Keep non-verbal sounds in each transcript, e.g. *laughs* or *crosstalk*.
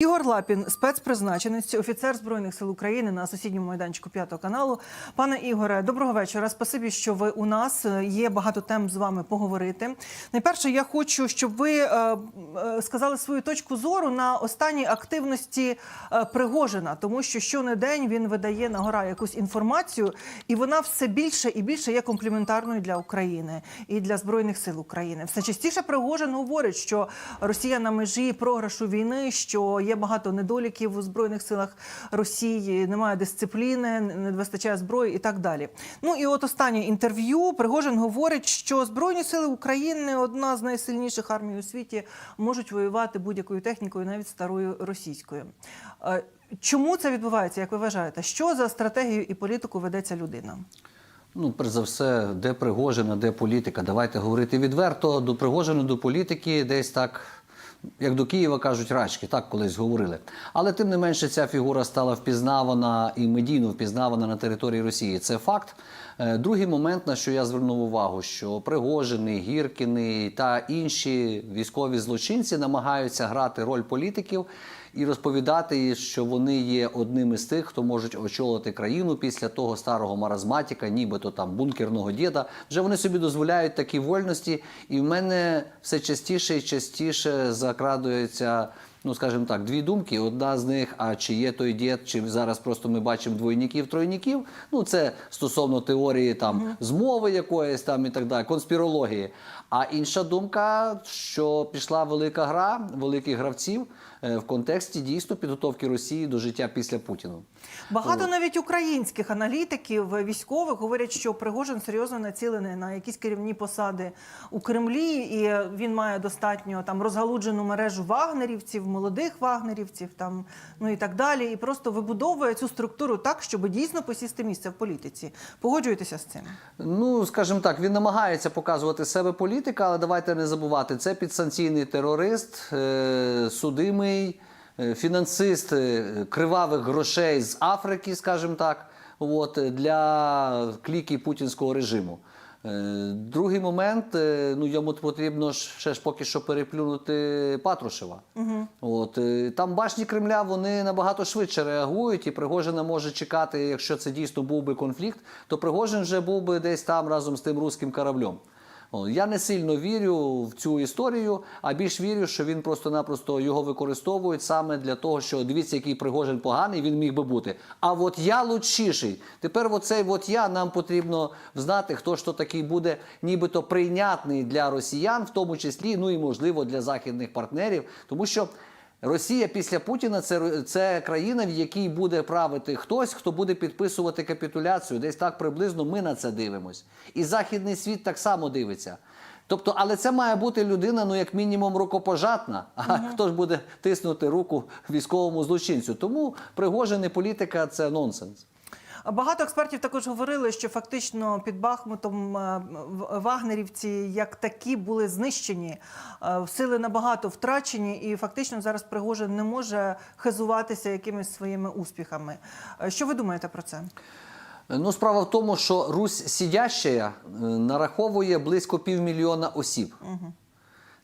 Ігор Лапін, спецпризначенець, офіцер збройних сил України на сусідньому майданчику п'ятого каналу. Пане Ігоре, доброго вечора. Спасибі, що ви у нас. Є багато тем з вами поговорити. Найперше, я хочу, щоб ви е, е, сказали свою точку зору на останній активності е, Пригожина, тому що щонедень він видає на гора якусь інформацію, і вона все більше і більше є компліментарною для України і для збройних сил України. Все частіше Пригожин говорить, що Росія на межі програшу війни, що є багато недоліків у збройних силах Росії, немає дисципліни, не вистачає зброї і так далі. Ну і от останнє інтерв'ю Пригожин говорить, що збройні сили України одна з найсильніших армій у світі, можуть воювати будь-якою технікою, навіть старою російською. Е, Чому це відбувається, як ви вважаєте? Що за стратегію і політику ведеться людина? Ну, перш за все, де Пригожина, де політика. Давайте говорити відверто. До Пригожина, до політики десь так, як до Києва кажуть, рачки, так колись говорили. Але тим не менше, ця фігура стала впізнавана і медійно впізнавана на території Росії. Це факт. Е, Другий момент, на що я звернув увагу, що Пригожини, Гіркіни та інші військові злочинці намагаються грати роль політиків і розповідати, що вони є одним із тих, хто можуть очолити країну після того старого маразматіка, нібито там бункерного діда. Вже вони собі дозволяють такі вольності, і в мене все частіше і частіше закрадується. Ну, скажімо так, дві думки. Одна з них: а чи є той дід, чи зараз просто ми бачимо двойників, тройників. Ну, це стосовно теорії там змови якоїсь там і так далі, конспірології. А інша думка, що пішла велика гра великих гравців в контексті дійсно підготовки Росії до життя після Путіну. Багато навіть українських аналітиків е, військових говорять, що Пригожин серйозно націлений на якісь керівні посади у Кремлі, і він має достатньо там розгалуджену мережу вагнерівців, молодих вагнерівців, там ну і так далі, і просто вибудовує цю структуру так, щоб дійсно посісти місце в політиці. Погоджуєтеся з цим? Ну, скажімо так, він намагається показувати себе політика, але давайте не забувати, це підсанкційний терорист, е, судимий, е, фінансист е, кривавих грошей з Африки, скажімо так, от, е, для кліки путінського режиму. Другий момент, ну йому потрібно ще ж поки що переплюнути Патрушева. От е, там башні Кремля вони набагато швидше реагують, і Пригожина може чекати, якщо це дійсно був би конфлікт, то Пригожин вже був би десь там разом з тим руським кораблем. Я не сильно вірю в цю історію, а більш вірю, що він просто-напросто його використовують саме для того, що дивіться, який Пригожин поганий, він міг би бути. А от я лучшіший. Тепер оцей от я нам потрібно знати, хто ж то такий буде, нібито прийнятний для росіян, в тому числі, ну і можливо для західних партнерів, тому що. Росія після Путіна це, це країна, в якій буде правити хтось, хто буде підписувати капітуляцію. Десь так приблизно ми на це дивимось. І західний світ так само дивиться. Тобто, але це має бути людина, ну як мінімум, рукопожатна. А хто ж буде тиснути руку військовому злочинцю? Тому Пригожин і політика це нонсенс. Багато експертів також говорили, що фактично під Бахмутом е, вагнерівці як такі були знищені, е, сили набагато втрачені, і фактично зараз Пригожин не може хизуватися якимись своїми успіхами. Е, Що ви думаєте про це? Ну, справа в тому, що Русь сидяща нараховує близько півмільйона осіб.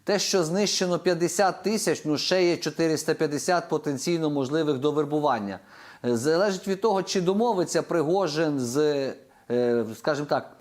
Те, що знищено 50 тисяч, ну ще є 450 потенційно можливих до вербування. Е, Залежить від того, чи домовиться Пригожин з, е, скажімо так,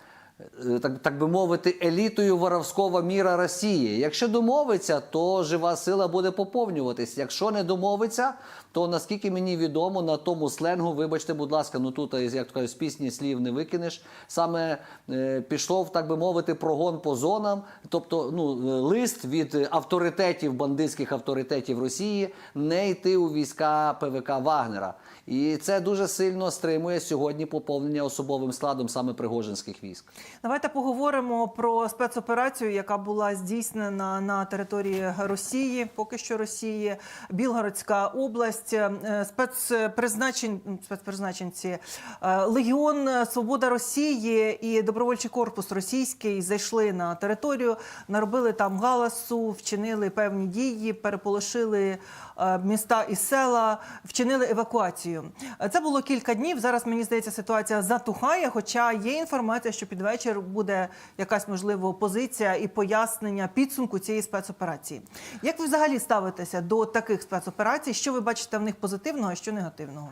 е, так, так би мовити, елітою воровського міра Росії. Якщо домовиться, то жива сила буде поповнюватись. Якщо не домовиться, то наскільки мені відомо, на тому сленгу, вибачте, будь ласка, ну тут, як то кажуть, з пісні слів не викинеш. Саме е, пішов, так би мовити, прогон по зонам, тобто ну, е, лист від авторитетів, бандитських авторитетів Росії, не йти у війська ПВК Вагнера. І це дуже сильно стримує сьогодні поповнення особовим складом саме пригожинських військ. Давайте поговоримо про спецоперацію, яка була здійснена на території Росії, поки що Росії, Білгородська область, Е, спецпризначен... спецпризначенці е, Легіон Свобода Росії і добровольчий корпус російський зайшли на територію, наробили там галасу, вчинили певні дії, переполошили е, міста і села, вчинили евакуацію. Е, Це було кілька днів. Зараз мені здається, ситуація затухає. Хоча є інформація, що під вечір буде якась можливо позиція і пояснення підсумку цієї спецоперації. Як ви взагалі ставитеся до таких спецоперацій? Що ви бачите в них позитивного, а що негативного?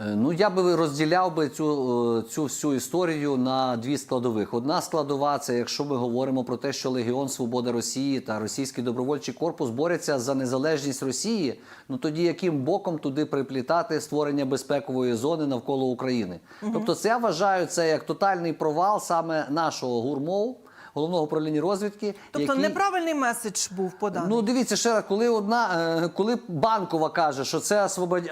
Е, Ну, я би розділяв би цю, е, цю всю історію на дві складових. Одна складова це якщо ми говоримо про те, що Легіон Свобода Росії та Російський добровольчий корпус борються за незалежність Росії. Ну тоді яким боком туди приплітати створення безпекової зони навколо України? Тобто, це я вважаю це як тотальний провал саме нашого гурмов, головного управління розвідки. Тобто який... неправильний меседж був поданий. Ну дивіться ще раз, коли одна, е, коли банкова каже, що це освобод...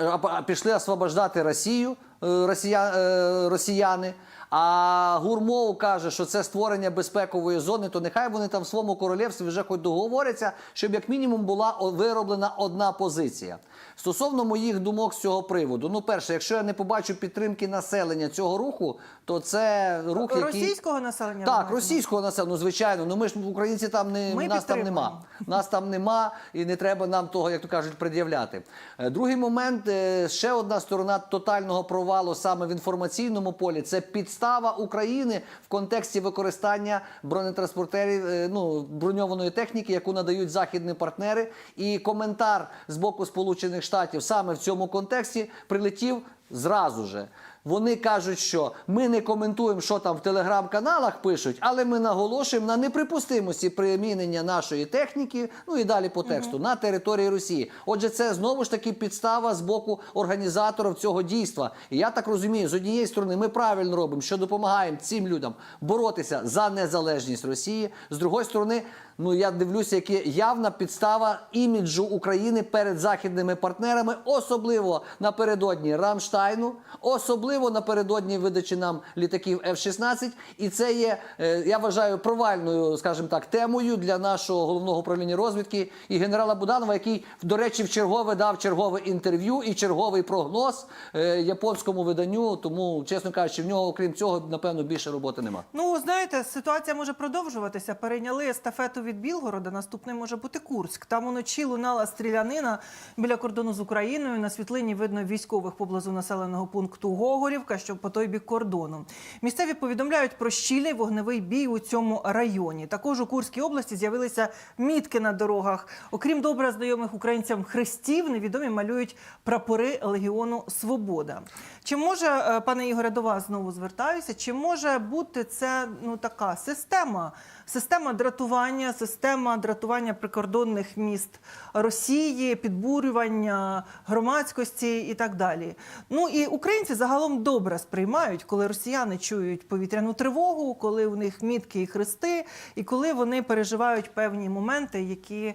пішли освобождати Росію, росія... е, росіяни. А Гурмов каже, що це створення безпекової зони, то нехай вони там в своєму королівстві вже хоч договоряться, щоб як мінімум була вироблена одна позиція. Стосовно моїх думок з цього приводу, ну перше, якщо я не побачу підтримки населення цього руху, то це рух, який Російського населення так, російського населення, ну звичайно. Ну ми ж українці там не Ми нас там нема. Нас там нема, і не треба нам того, як то кажуть, пред'являти. Е, Другий момент, е, ще одна сторона тотального провалу саме в інформаційному полі це підстава України в контексті використання бронетранспортерів, е, ну броньованої техніки, яку надають західні партнери. І коментар з боку Сполучених Штатів саме в цьому контексті прилетів зразу же. Вони кажуть, що ми не коментуємо, що там в телеграм-каналах пишуть, але ми наголошуємо на неприпустимості примінення нашої техніки, ну і далі по тексту, на території Росії. Отже, це знову ж таки підстава з боку організаторів цього дійства. І я так розумію, з однієї сторони, ми правильно робимо, що допомагаємо цим людям боротися за незалежність Росії. З другої сторони, ну я дивлюся, яка явна підстава іміджу України перед західними партнерами, особливо напередодні Рамштайну, особливо напередодні видачі нам літаків F-16. І це є, е, я вважаю, провальною, скажімо так, темою для нашого головного управління розвідки і генерала Буданова, який, до речі, в чергове дав чергове інтерв'ю і черговий прогноз е, японському виданню. Тому, чесно кажучи, в нього, окрім цього, напевно, більше роботи нема. Ну, знаєте, ситуація може продовжуватися. Перейняли естафету від Білгорода. Наступний може бути Курськ. Там уночі лунала стрілянина біля кордону з Україною. На світлині видно військових поблизу населеного пункту Гогорівка, що по той бік кордону. Місцеві повідомляють про щільний вогневий бій у цьому районі. Також у Курській області з'явилися мітки на дорогах. Окрім добре знайомих українцям хрестів, невідомі малюють прапори Легіону Свобода. Чи може, е, пане Ігоре, до вас знову звертаюся? Чи може бути це ну така система? Система дратування, система дратування прикордонних міст Росії, підбурювання громадськості і так далі. Ну і українці загалом добре сприймають, коли росіяни чують повітряну тривогу, коли у них мітки і хрести, і коли вони переживають певні моменти, які е,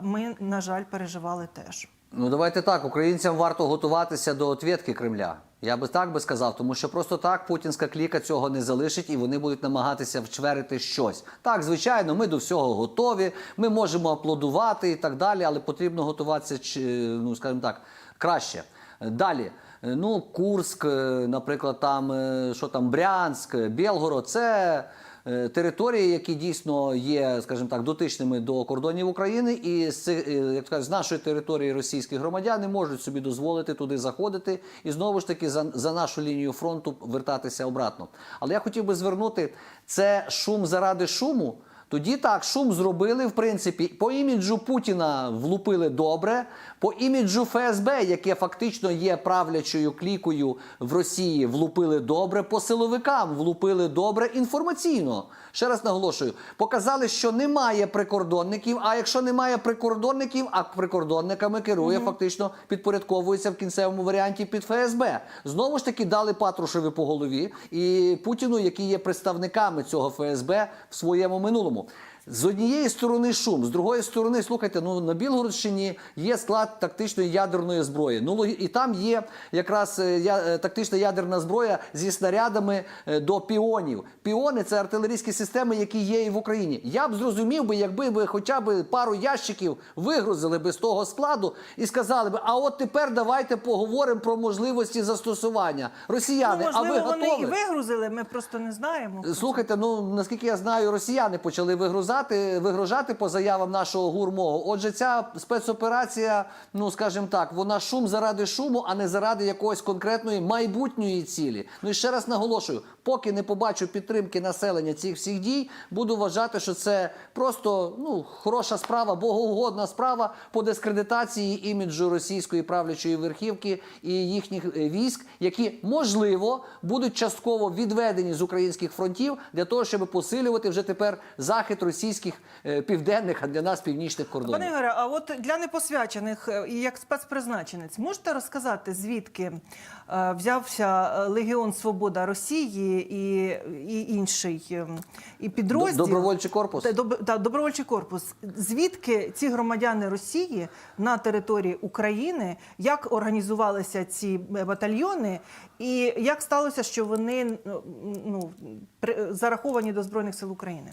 ми, на жаль, переживали теж. Ну давайте так. Українцям варто готуватися до отвідки Кремля. Я би так би сказав, тому що просто так путінська кліка цього не залишить, і вони будуть намагатися вчверити щось. Так, звичайно, ми до всього готові. Ми можемо аплодувати і так далі, але потрібно готуватися, ну скажімо так, краще. Далі. Ну, Курск, е, наприклад, там е, що там Брянськ, Білгород, це території, які дійсно є, скажімо так, дотичними до кордонів України, і з, е, як кажуть, з нашої території російські громадяни можуть собі дозволити туди заходити і знову ж таки за, за нашу лінію фронту вертатися обратно. Але я хотів би звернути це шум заради шуму. Тоді так, шум зробили, в принципі, по іміджу Путіна влупили добре, по іміджу ФСБ, яке фактично є правлячою клікою в Росії, влупили добре, по силовикам влупили добре інформаційно. Ще раз наголошую, показали, що немає прикордонників. А якщо немає прикордонників, а прикордонниками керує, фактично підпорядковується в кінцевому варіанті під ФСБ. Знову ж таки дали Патрушеві по голові і Путіну, які є представниками цього ФСБ в своєму минулому. З однієї сторони шум, з другої сторони, слухайте, ну на Білгородщині є склад тактичної ядерної зброї. Ну і там є якраз е, я- е, тактична ядерна зброя зі снарядами е, до піонів. Піони це артилерійські системи, які є і в Україні. Я б зрозумів би, якби ви хоча б пару ящиків вигрузили би з того складу і сказали би, а от тепер давайте поговоримо про можливості застосування. Росіяни, ну, а ви можливо, вони готові? і вигрузили, ми просто не знаємо. Слухайте, ну наскільки я знаю, росіяни почали вигрузати, вигрожати по заявам нашого гурмого. Отже, ця спецоперація, ну скажімо так, вона шум заради шуму, а не заради якоїсь конкретної майбутньої цілі. Ну і ще раз наголошую: Поки не побачу підтримки населення цих всіх дій, буду вважати, що це просто ну хороша справа, богоугодна справа по дискредитації іміджу російської правлячої верхівки і їхніх е, військ, які можливо будуть частково відведені з українських фронтів для того, щоб посилювати вже тепер захід російських е, південних, а для нас північних кордонів. Пане Ігоре, а от для непосвячених е, і як спецпризначенець, можете розказати, звідки взявся Легіон Свобода Росії і, і інший е, і підрозділ Добровольчий корпус? Та, доб- та, добровольчий корпус. Звідки ці громадяни Росії на території України, як організувалися ці е, батальйони, і як сталося, що вони ну, при- зараховані до Збройних сил України?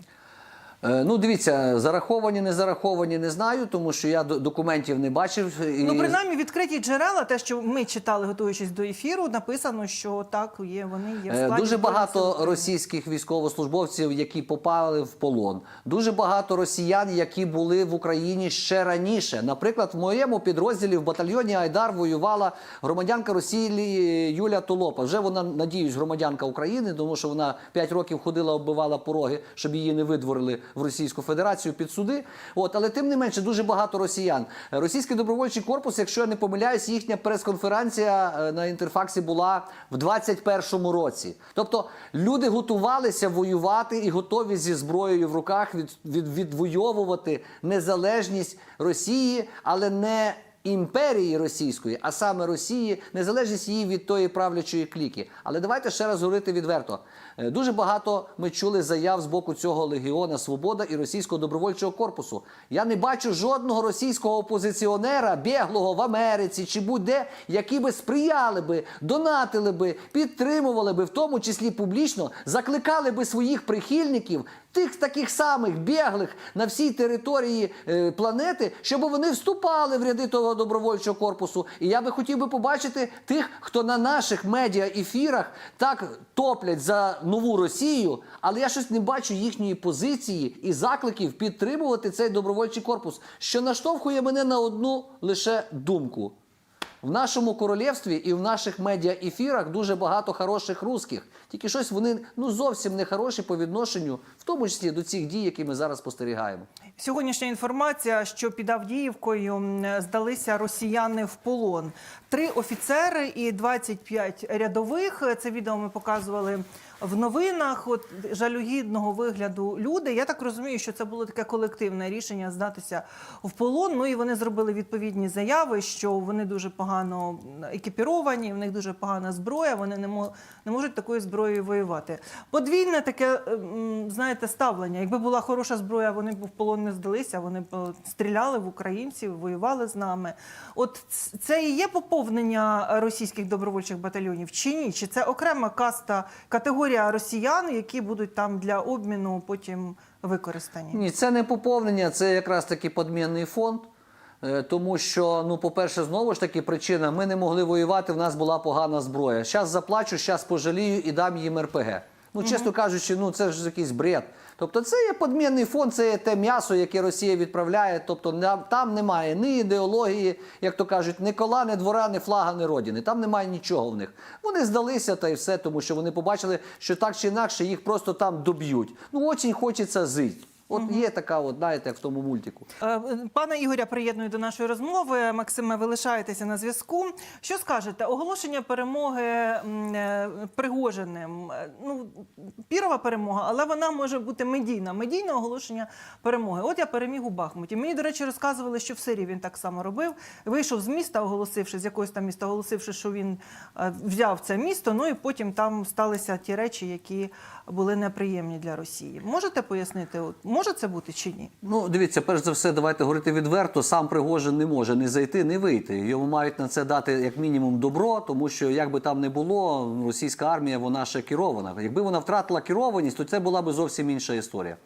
Е, Ну, дивіться, зараховані, не зараховані, не знаю, тому що я до- документів не бачив. І... Ну, принаймні, відкриті джерела, те, що ми читали, готуючись до ефіру, написано, що так, є, вони є в Е, складі Дуже багато російських військовослужбовців, які попали в полон. Дуже багато росіян, які були в Україні ще раніше. Наприклад, в моєму підрозділі в батальйоні Айдар воювала громадянка Росії Юля Толопа. Вже вона, надіюсь, громадянка України, тому що вона 5 років ходила, оббивала пороги, щоб її не видворили в Російську Федерацію під суди. От, але тим не менше, дуже багато росіян. Російський добровольчий корпус, якщо я не помиляюсь, їхня прес-конференція е, на інтерфаксі була в 21-му році. Тобто люди готувалися воювати і готові зі зброєю в руках від, від, відвоювати незалежність Росії, але не імперії російської, а саме Росії, незалежність її від тої правлячої кліки. Але давайте ще раз говорити відверто. Е, Дуже багато ми чули заяв з боку цього легіона Свобода і російського добровольчого корпусу. Я не бачу жодного російського опозиціонера, біглого в Америці чи будь-де, які би сприяли би, донатили би, підтримували би, в тому числі публічно, закликали би своїх прихильників. Тих таких самих біглих на всій території е, планети, щоб вони вступали в ряди того добровольчого корпусу. І я би хотів би побачити тих, хто на наших медіа ефірах так топлять за нову Росію, але я щось не бачу їхньої позиції і закликів підтримувати цей добровольчий корпус, що наштовхує мене на одну лише думку. В нашому королівстві і в наших медіаефірах дуже багато хороших русських. Тільки щось вони ну зовсім не хороші по відношенню, в тому числі до цих дій, які ми зараз спостерігаємо. Сьогоднішня інформація, що під Авдіївкою здалися росіяни в полон. Три офіцери і 25 рядових. Це відео ми показували в новинах. От жалюгідного вигляду люди. Я так розумію, що це було таке колективне рішення здатися в полон. Ну і вони зробили відповідні заяви, що вони дуже погано екіпіровані, в них дуже погана зброя. Вони не мо- не можуть такою зброєю воювати. Подвійне таке, ем, знаєте, ставлення. Якби була хороша зброя, вони б в полон не здалися. Вони б е, стріляли в українців, воювали з нами. От це і є поповнення російських добровольчих батальйонів чи ні? Чи це окрема каста категорія росіян, які будуть там для обміну потім використані? Ні, це не поповнення, це якраз таки подмінний фонд. Е, Тому що, ну, по-перше, знову ж таки, причина: ми не могли воювати, в нас була погана зброя. Зараз заплачу, зараз пожалію і дам їм РПГ. Ну, чесно кажучи, ну це ж якийсь бред. Тобто, це є подмінний фонд, це є те м'ясо, яке Росія відправляє. Тобто, там немає ні ідеології, як то кажуть, ні кола, ні двора, ні флага, ні родини. Там немає нічого в них. Вони здалися та й все, тому що вони побачили, що так чи інакше їх просто там доб'ють. Ну, очень хочеться жити. От є така, от, знаєте, як в тому мультику. Е, Пане Ігоря, приєдную до нашої розмови. Максиме, ви лишаєтеся на зв'язку. Що скажете? Оголошення перемоги е, Пригожиним. Е, Ну, пірова перемога, але вона може бути медійна. Медійне оголошення перемоги. От я переміг у Бахмуті. Мені, до речі, розказували, що в Сирії він так само робив. Вийшов з міста, оголосивши, з якогось там міста, оголосивши, що він взяв це місто. Ну і потім там сталися ті речі, які були неприємні для Росії. Можете пояснити, от, може це бути чи ні? Ну, дивіться, перш за все, давайте говорити відверто. Сам Пригожин не може не зайти, не вийти. Йому мають на це дати як мінімум добро, тому що як би там не було, російська армія вона ще керована. Якби вона втратила керованість, то це була б зовсім інша історія.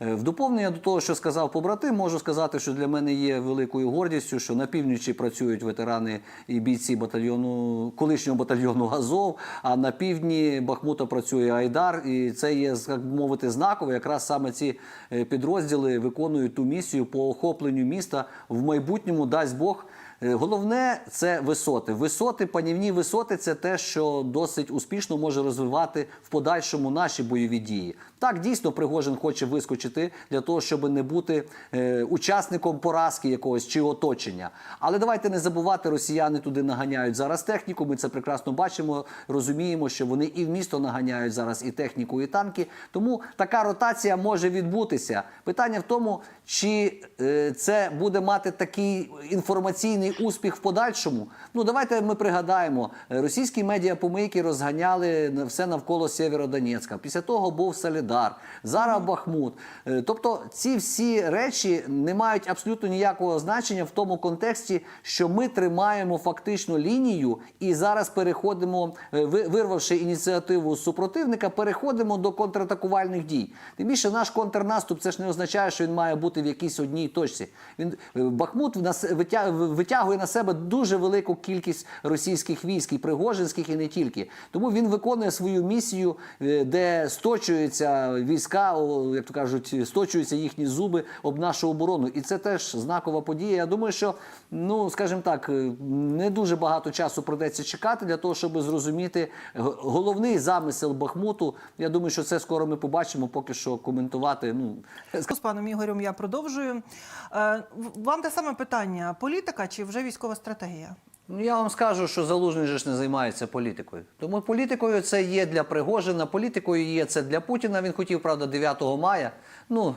Е, В доповнення до того, що сказав побратим, можу сказати, що для мене є великою гордістю, що на півночі працюють ветерани і бійці батальйону колишнього батальйону Азов, а на півдні Бахмута працює Айдар, і це є, як мовити, знаково. Якраз саме ці е, підрозділи виконують ту місію по охопленню міста в майбутньому, дасть Бог. Е, Головне це висоти. Висоти, панівні висоти це те, що досить успішно може розвивати в подальшому наші бойові дії. Так, дійсно, Пригожин хоче вискочити для того, щоб не бути е, учасником поразки якогось чи оточення. Але давайте не забувати, росіяни туди наганяють зараз техніку. Ми це прекрасно бачимо, розуміємо, що вони і в місто наганяють зараз і техніку, і танки. Тому така ротація може відбутися. Питання в тому, чи е, це буде мати такий інформаційний успіх в подальшому. Ну давайте ми пригадаємо, е, російські медіапомийки розганяли все навколо Сєвєродонецька. Після того був Солідар, зараз Бахмут. Е, Тобто ці всі речі не мають абсолютно ніякого значення в тому контексті, що ми тримаємо фактично лінію і зараз переходимо, е, вирвавши ініціативу супротивника, переходимо до контратакувальних дій. Тим більше наш контрнаступ це ж не означає, що він має бути в якійсь одній точці. Він Бахмут в нас витя- витягує на себе дуже велику кількість російських військ, і пригожинських, і не тільки. Тому він виконує свою місію, е, де сточуються війська, як то кажуть, сточуються їхні зуби об нашу оборону. І це теж знакова подія. Я думаю, що ну скажімо так, е, не дуже багато часу придеться чекати для того, щоб зрозуміти головний замисел Бахмуту. Я думаю, що це скоро ми побачимо. Поки що коментувати. Ну З паном Ігорем я продовжую. Е, Вам те саме питання: політика чи вже військова стратегія? Ну, я вам скажу, що Залужний ж не займається політикою. Тому політикою це є для Пригожина, політикою є це для Путіна. Він хотів, правда, 9 мая. Ну.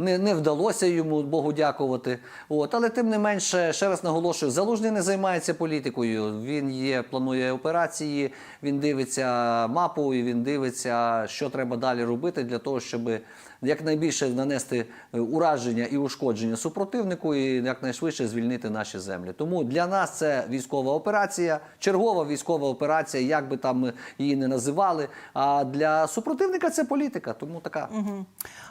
Не, не вдалося йому Богу дякувати. От, але тим не менше, ще раз наголошую, Залужний не займається політикою. Він є, планує операції, він дивиться мапу і він дивиться, що треба далі робити для того, щоб якнайбільше нанести е, ураження і ушкодження супротивнику і якнайшвидше звільнити наші землі. Тому для нас це військова операція, чергова військова операція, як би там її не називали. А для супротивника це політика. Тому така.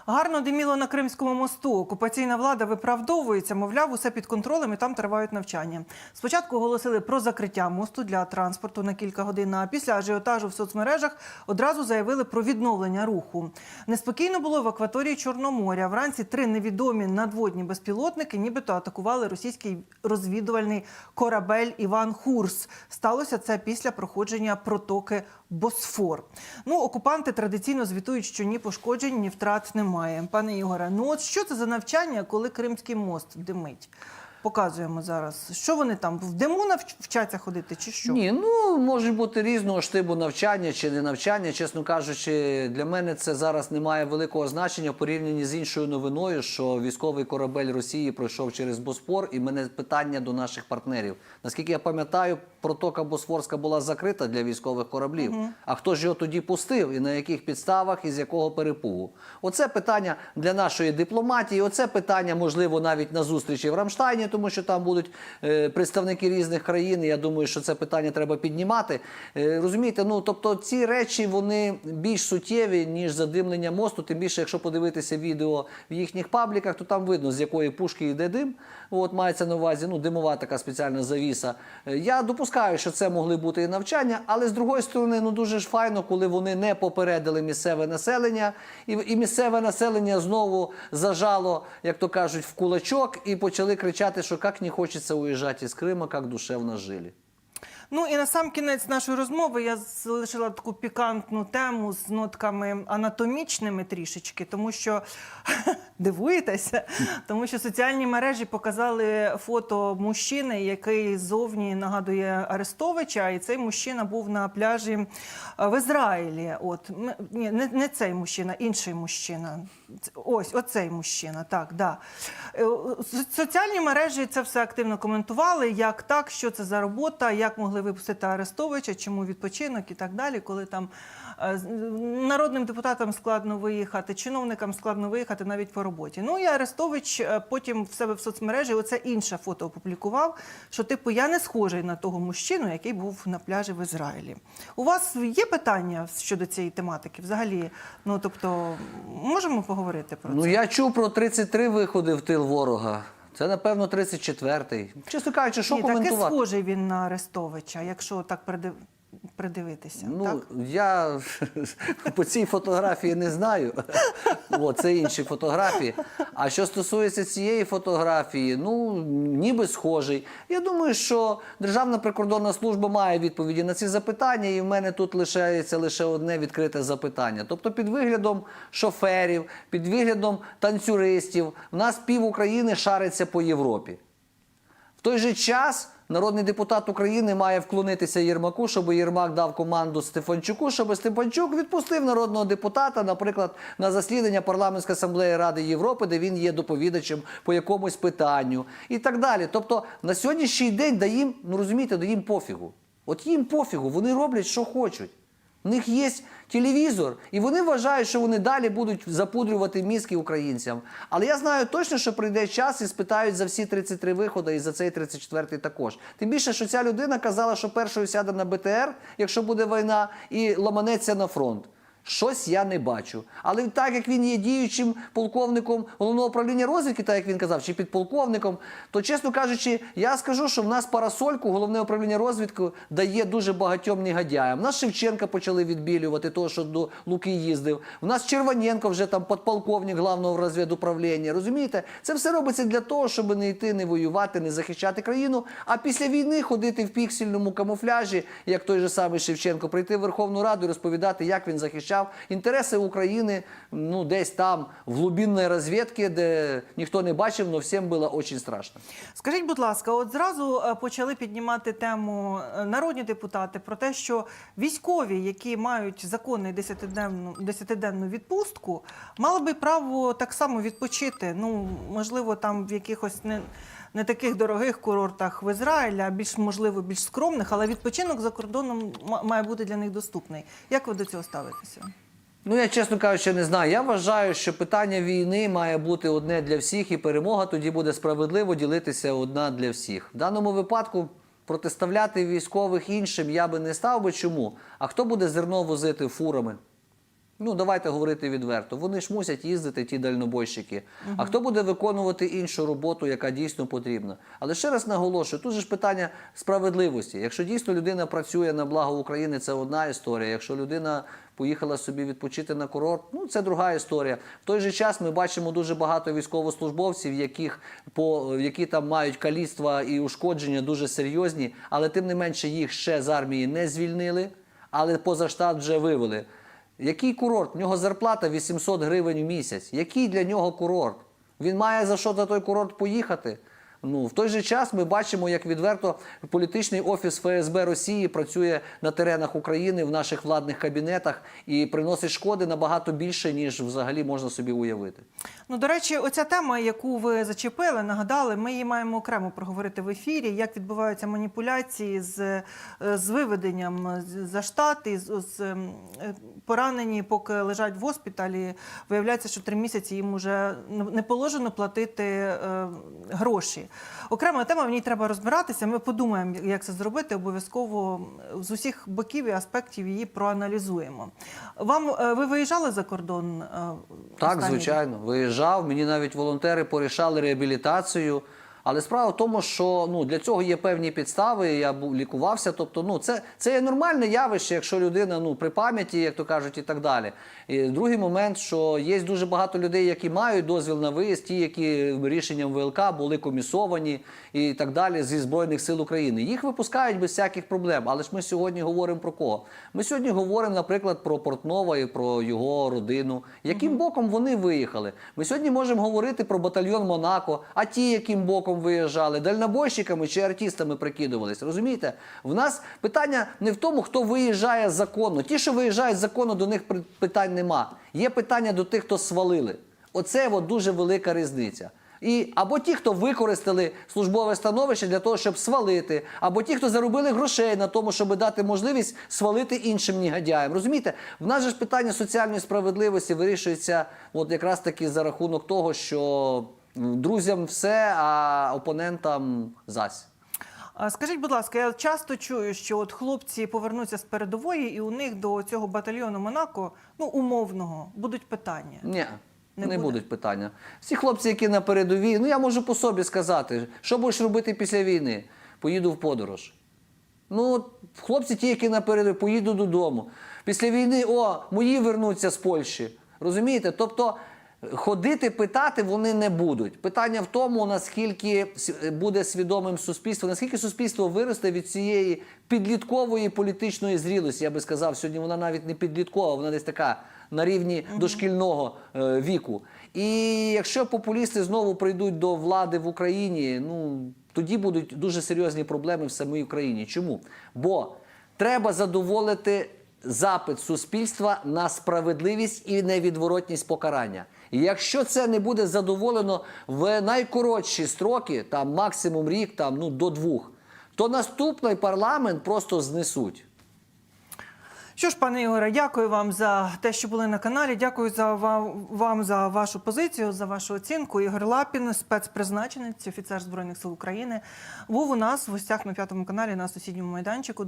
Гарно диміло на Кримському мосту. Окупаційна влада виправдовується, мовляв, усе під контролем і там тривають навчання. Спочатку оголосили про закриття мосту для транспорту на кілька годин. А після ажіотажу в соцмережах одразу заявили про відновлення руху. Неспокійно було в акваторії Чорноморя. Вранці три невідомі надводні безпілотники, нібито атакували російський розвідувальний корабель Іван Хурс. Сталося це після проходження протоки Босфор. Ну, окупанти традиційно звітують, що ні пошкоджень, ні втрат немає. Пане Ігоре, ну от що це за навчання, коли Кримський мост димить? Показуємо зараз. Що вони там в диму навч- вчаться ходити, чи що? Ні, ну можуть бути різного штибу навчання чи не навчання. Чесно кажучи, для мене це зараз не має великого значення порівнянні з іншою новиною, що військовий корабель Росії пройшов через Боспор, і мене питання до наших партнерів. Наскільки я пам'ятаю, протока Босфорська була закрита для військових кораблів. А хто ж його тоді пустив і на яких підставах і з якого перепугу? Оце питання для нашої дипломатії. Оце питання, можливо, навіть на зустрічі в Рамштайні, тому що там будуть е, представники різних країн. Я думаю, що це питання треба піднімати. Е, розумієте, ну тобто ці речі вони більш суттєві ніж задимлення мосту. Тим більше, якщо подивитися відео в їхніх пабліках, то там видно з якої пушки йде дим. От мається на увазі, ну димова така спеціальна завіса. Е, Я допускаю, що це могли бути і навчання, але з другої сторони, ну дуже ж файно, коли вони не попередили місцеве населення, і, і місцеве населення знову зажало, як то кажуть, в кулачок і почали кричати, що як не хочеться уїжджати з Криму, як душевно жили. Ну і на сам кінець нашої розмови я залишила таку пікантну тему з нотками анатомічними трішечки, тому що *laughs* дивуєтеся, тому що соціальні мережі показали фото мужчини, який зовні нагадує Арестовича, і цей мужчина був на пляжі в Ізраїлі. От ні, не, не цей мужчина, інший мужчина. Ось, оцей мужчина, так, да. Е, Соціальні мережі це все активно коментували, як так, що це за робота, як могли випустити Арестовича, чому відпочинок і так далі, коли там народним депутатам складно виїхати, чиновникам складно виїхати навіть по роботі. Ну і Арестович е, потім в себе в соцмережі оце інше фото опублікував, що типу я не схожий на того мужчину, який був на пляжі в Ізраїлі. У вас є питання щодо цієї тематики? Взагалі, ну тобто, можемо поговорити про Ну це? я чув про 33 виходи в тил ворога. Це напевно 34-й. Чесно кажучи, що Ні, таки коментувати? схожий він на Арестовича, якщо так придив... придивитися. Ну, так? я *laughs* по цій фотографії не знаю. *laughs* О, це інші фотографії. А що стосується цієї фотографії, ну ніби схожий. Я думаю, що Державна прикордонна служба має відповіді на ці запитання, і в мене тут лишається лише одне відкрите запитання. Тобто, під виглядом шоферів, під виглядом танцюристів, в нас пів України шариться по Європі. В той же час народний депутат України має вклонитися Єрмаку, щоб Єрмак дав команду Стефанчуку, щоб Стефанчук відпустив народного депутата, наприклад, на засідання парламентської асамблеї Ради Європи, де він є доповідачем по якомусь питанню і так далі. Тобто на сьогоднішній день да їм, ну розумієте, да їм пофігу. От їм пофігу, вони роблять, що хочуть. У них є телевізор, і вони вважають, що вони далі будуть запудрювати мізки українцям. Але я знаю точно, що прийде час і спитають за всі 33 виходи і за цей 34-й також. Тим більше, що ця людина казала, що першою сяде на БТР, якщо буде війна, і ламанеться на фронт. Щось я не бачу. Але так як він є діючим полковником головного управління розвідки, так як він казав, чи підполковником, то чесно кажучи, я скажу, що в нас парасольку головне управління розвідки дає дуже багатьом негодяям. В нас Шевченка почали відбілювати, того, що до Луки їздив. В нас Червоненко вже там подполковник головного розвідуправління. Розумієте, це все робиться для того, щоб не йти, не воювати, не захищати країну. А після війни ходити в піксельному камуфляжі, як той же самий Шевченко, прийти в Верховну Раду і розповідати, як він захищав інтереси України, ну десь там в глубинній розвідці, де ніхто не бачив, але всім було дуже страшно. Скажіть, будь ласка, от зразу е, почали піднімати тему е, народні депутати про те, що військові, які мають законний 10-денну 10-денну відпустку, мали би право так само відпочити. Ну, можливо, там в якихось не. Не таких дорогих курортах в Ізраїлі, а більш можливо більш скромних, але відпочинок за кордоном ма- має бути для них доступний. Як ви до цього ставитеся? Ну, я чесно кажучи, не знаю. Я вважаю, що питання війни має бути одне для всіх, і перемога тоді буде справедливо ділитися одна для всіх. В даному випадку протиставляти військових іншим я би не став би. Чому? А хто буде зерно возити фурами? Ну, давайте говорити відверто. Вони ж мусять їздити, ті дальнобойщики. А хто буде виконувати іншу роботу, яка дійсно потрібна? Але ще раз наголошую, тут же ж питання справедливості. Якщо дійсно людина працює на благо України, це одна історія. Якщо людина поїхала собі відпочити на курорт, ну це друга історія. В той же час ми бачимо дуже багато військовослужбовців, яких по які там мають каліцтва і ушкодження дуже серйозні, але тим не менше їх ще з армії не звільнили, але поза штат вже вивели. Який курорт? В нього зарплата 800 гривень в місяць. Який для нього курорт? Він має за що за той курорт поїхати? Ну, в той же час ми бачимо, як відверто політичний офіс ФСБ Росії працює на теренах України в наших владних кабінетах і приносить шкоди набагато більше, ніж взагалі можна собі уявити. Ну, до речі, оця тема, яку ви зачепили, нагадали, ми її маємо окремо проговорити в ефірі. Як відбуваються маніпуляції з, е, з виведенням за штат з, з ем, е, поранені, поки лежать в госпіталі. Виявляється, що три місяці їм вже не положено платити е, гроші. Окрема тема, в ній треба розбиратися. Ми подумаємо, як це зробити. Обов'язково з усіх боків і аспектів її проаналізуємо. Вам е, ви виїжджали за кордон? е, Так, рік? звичайно, виїжджав. Мені навіть волонтери порішали реабілітацію. Але справа в тому, що ну для цього є певні підстави. Я лікувався. Тобто, ну це, це є нормальне явище, якщо людина ну при пам'яті, як то кажуть, і так далі. І другий момент, що є дуже багато людей, які мають дозвіл на виїзд, ті, які рішенням ВЛК були комісовані і так далі зі збройних сил України. Їх випускають без всяких проблем. Але ж ми сьогодні говоримо про кого? Ми сьогодні говоримо, наприклад, про Портнова і про його родину. Яким боком вони виїхали? Ми сьогодні можемо говорити про батальйон Монако, а ті, яким боком виїжджали, дальнобойщиками чи артистами прикидувались. Розумієте? В нас питання не в тому, хто виїжджає законно. Ті, що виїжджають законно, до них питань нема. Є питання до тих, хто свалили. Оце от дуже велика різниця. І або ті, хто використали службове становище для того, щоб свалити, або ті, хто заробили грошей на тому, щоб дати можливість свалити іншим негодяям. Розумієте, в нас же ж питання соціальної справедливості вирішується от якраз таки за рахунок того, що друзям все, а опонентам зась. Скажіть, будь ласка, я часто чую, що от хлопці повернуться з передової, і у них до цього батальйону Монако, ну умовного, будуть питання. Ні. Не Не, буде? будуть питання. Всі хлопці, які на передовій, ну я можу по собі сказати, що будеш робити після війни? Поїду в подорож. Ну, хлопці, ті, які на передовій, поїду додому. Після війни, о, мої вернуться з Польщі. Розумієте? Тобто Ходити питати вони не будуть. Питання в тому, наскільки буде свідомим суспільство, наскільки суспільство виросте від цієї підліткової політичної зрілості. Я би сказав, сьогодні вона навіть не підліткова, вона десь така на рівні дошкільного е, віку. І якщо популісти знову прийдуть до влади в Україні, ну тоді будуть дуже серйозні проблеми в самій Україні. Чому? Бо треба задоволити запит суспільства на справедливість і невідворотність покарання. І якщо це не буде задоволено в найкоротші строки, там максимум рік, там ну до двох, то наступний парламент просто знесуть. Що ж, пане Ігоре, дякую вам за те, що були на каналі. Дякую за ва- вам за вашу позицію, за вашу оцінку. Ігор Лапін, спецпризначенець, офіцер збройних сил України, був у нас в гостях на п'ятому каналі на сусідньому майданчику.